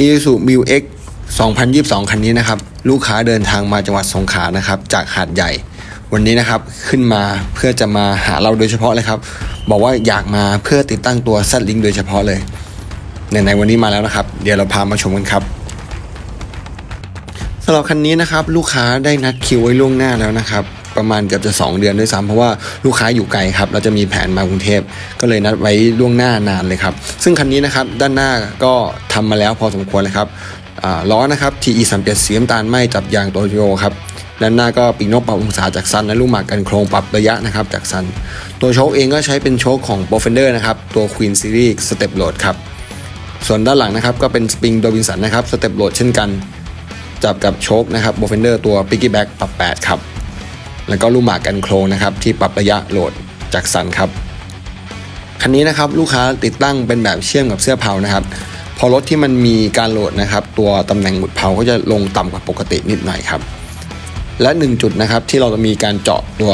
Isuzu m i l X 2022 คันนี้นะครับ ลูกค้าเดินทางมาจังหวัดสงขลานะครับ จากหาดใหญ่ วันนี้นะครับขึ้นมาเพื่อจะมาหาเราโดยเฉพาะเลยครับ บอกว่าอยากมาเพื่อติดตั้งตัว Z Link โดยเฉพาะเลยในในวันนี้มาแล้วนะครับ เดี๋ยวเราพามาชมกันครับสำหรับคันนี้นะครับ ลูกค้าได้นัดคิวไว้ล่วงหน้าแล้วนะครับ ประมาณเกือบจะ 2 เดือนด้วยซ้ำเพราะว่าลูกค้าอยู่ไกลครับเราจะมีแผนมากรุงเทพก็เลยนัดไว้ล่วงหน้านานเลยครับซึ่งคันนี้นะครับด้านหน้าก็ทำมาแล้วพอสมควรเลยครับล้อนะครับ TE 3 7สีน้ำตาลไหมจับยางโตโยครับด้านหน้าก็ปีกนกปรับองศาจากซันและลูกหมากกันโครงปรับระยะนะครับจากซันตัวโชคเองก็ใช้เป็นโชคของ p r o f e n d e r นะครับตัว Queen Series Step Load ครับส่วนด้านหลังนะครับก็เป็นสปริงโดบินสันนะครับสเต็ปโหลดเช่นกัน จับกับโชคนะครับโบเฟนเดอร์ตัว Piggy Back ปรับ 8 ครับ แล้วก็ลูกหมากกันโครงนะครับที่ปรับระยะโหลดจากสันครับคันนี้นะครับลูกค้าติดตั้งเป็นแบบเชื่อมกับเสื้อเผานะครับ พอรถที่มันมีการโหลดนะครับ ตัวตำแหน่งหมุดเผาก็จะลงต่ำกว่าปกตินิดหน่อยครับ และหนึ่งจุดนะครับที่เราจะมีการเจาะตัว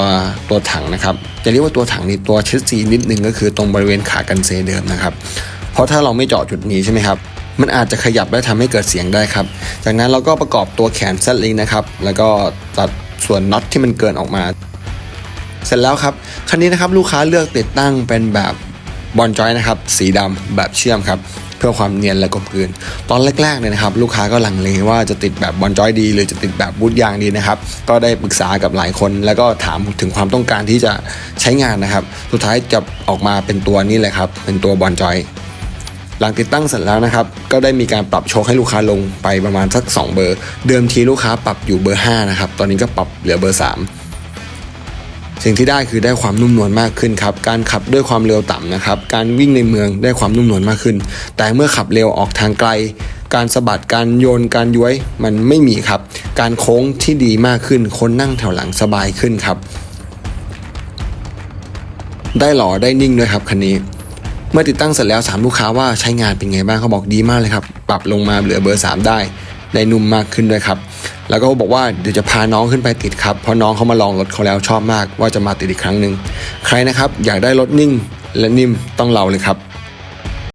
ตัวถังนะครับ จะเรียกว่าตัวถังนี่ตัวเชสซีนิดนึงก็คือตรงบริเวณขากันเซเดิมนะครับ เพราะถ้าเราไม่เจาะจุดนี้ใช่ไหมครับมันอาจจะขยับและทำให้เกิดเสียงได้ครับ จากนั้นเราก็ประกอบตัวแขนเซตลิงนะครับ แล้วก็ตัด ส่วนน็อตที่มันเกินออกมา เสร็จแล้วครับ คันนี้นะครับลูกค้าเลือกติดตั้งเป็นแบบบอลจอยนะครับ สีดำแบบเชื่อมครับเพื่อความเนียนและกลมกลืน ตอนแรกๆเนี่ยนะครับ ลูกค้าก็ลังเลว่าจะติดแบบบอลจอยดี หรือจะติดแบบบูทยางดีนะครับ ก็ได้ปรึกษากับหลายคน แล้วก็ถามถึงความต้องการที่จะใช้งานนะครับ สุดท้ายจะออกมาเป็นตัวนี้เลยครับ เป็นตัวบอลจอย หลังติดตั้งเสร็จแล้วนะครับ ก็ได้มีการปรับโชคให้ลูกค้าลงไปประมาณสัก 2 เบอร์ เดิมทีลูกค้าปรับอยู่เบอร์ 5 นะครับ ตอนนี้ก็ปรับเหลือเบอร์ 3 สิ่งที่ได้คือได้ความนุ่มนวลมากขึ้นครับ การขับด้วยความเร็วต่ำนะครับ การวิ่งในเมืองได้ความนุ่มนวลมากขึ้น แต่เมื่อขับเร็วออกทางไกล การสะบัด การโยน การย้วย มันไม่มีครับ การโค้งที่ดีมากขึ้น คนนั่งแถวหลังสบายขึ้นครับ ได้หล่อได้นิ่งด้วยครับคันนี้ เมื่อติดตั้งเสร็จแล้วถามลูกค้าว่าใช้งานเป็นไงบ้างเขาบอกดีมากเลยครับ ปรับลงมาเหลือเบอร์ 3 ได้ได้นุ่มมากขึ้นด้วยครับ แล้วก็บอกว่าเดี๋ยวจะพาน้องขึ้นไปติดครับ เพราะน้องเขามาลองรถเขาแล้วชอบมากว่าจะมาติดอีกครั้งหนึ่งใครนะครับอยากได้รถนิ่งและนิ่มต้องเราเลยครับ